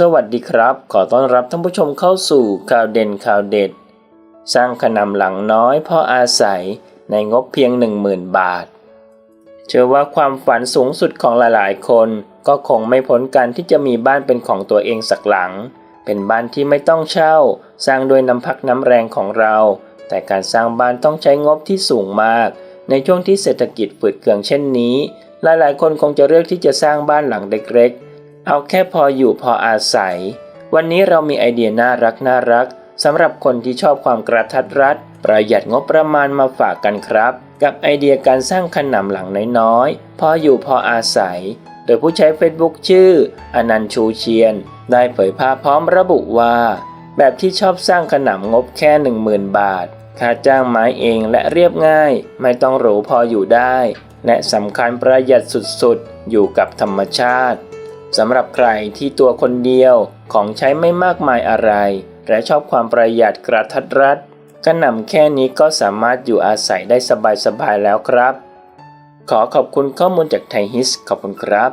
สวัสดีครับ ขอต้อนรับท่านผู้ชมเข้าสู่ข่าวเด่นข่าวเด็ด สร้างขนำหลังน้อยพออาศัยในงบเพียง 10,000 บาท เชื่อว่าความฝันสูงสุดของหลายๆ คนก็คงไม่พ้นการที่จะมีบ้านเป็นของตัวเองสักหลัง เป็นบ้านที่ไม่ต้องเช่า สร้างด้วยน้ำพักน้ำแรงของเรา แต่การสร้างบ้านต้องใช้งบที่สูงมาก ในช่วงที่เศรษฐกิจฝืดเคืองเช่นนี้ หลายๆ คนคงจะเลือกที่จะสร้างบ้านหลังเล็กๆ เอาแค่พออยู่พออาศัย วันนี้เรามีไอเดียน่ารักน่ารักสำหรับคนที่ชอบความกระทัดรัด ประหยัดงบประมาณมาฝากกันครับ กับไอเดียการสร้างขนำหลังน้อยๆ พออยู่พออาศัย โดยผู้ใช้ Facebook ชื่อ อนันต์ชูเชียน ได้เผยภาพพร้อมระบุว่า แบบที่ชอบสร้างขนำงบแค่ 10,000 บาท ค่าจ้างไม้เองและเรียบง่าย ไม่ต้องหรูพออยู่ได้ และสำคัญประหยัดสุดๆ อยู่กับธรรมชาติ สำหรับใครที่ตัวคนเดียวของใช้ไม่มากมายอะไร และชอบความประหยัดกระทัดรัดกระหน่ำแค่นี้ก็สามารถอยู่อาศัยได้สบายๆแล้วครับ ขอขอบคุณข้อมูลจากไทยฮิสขอบคุณครับ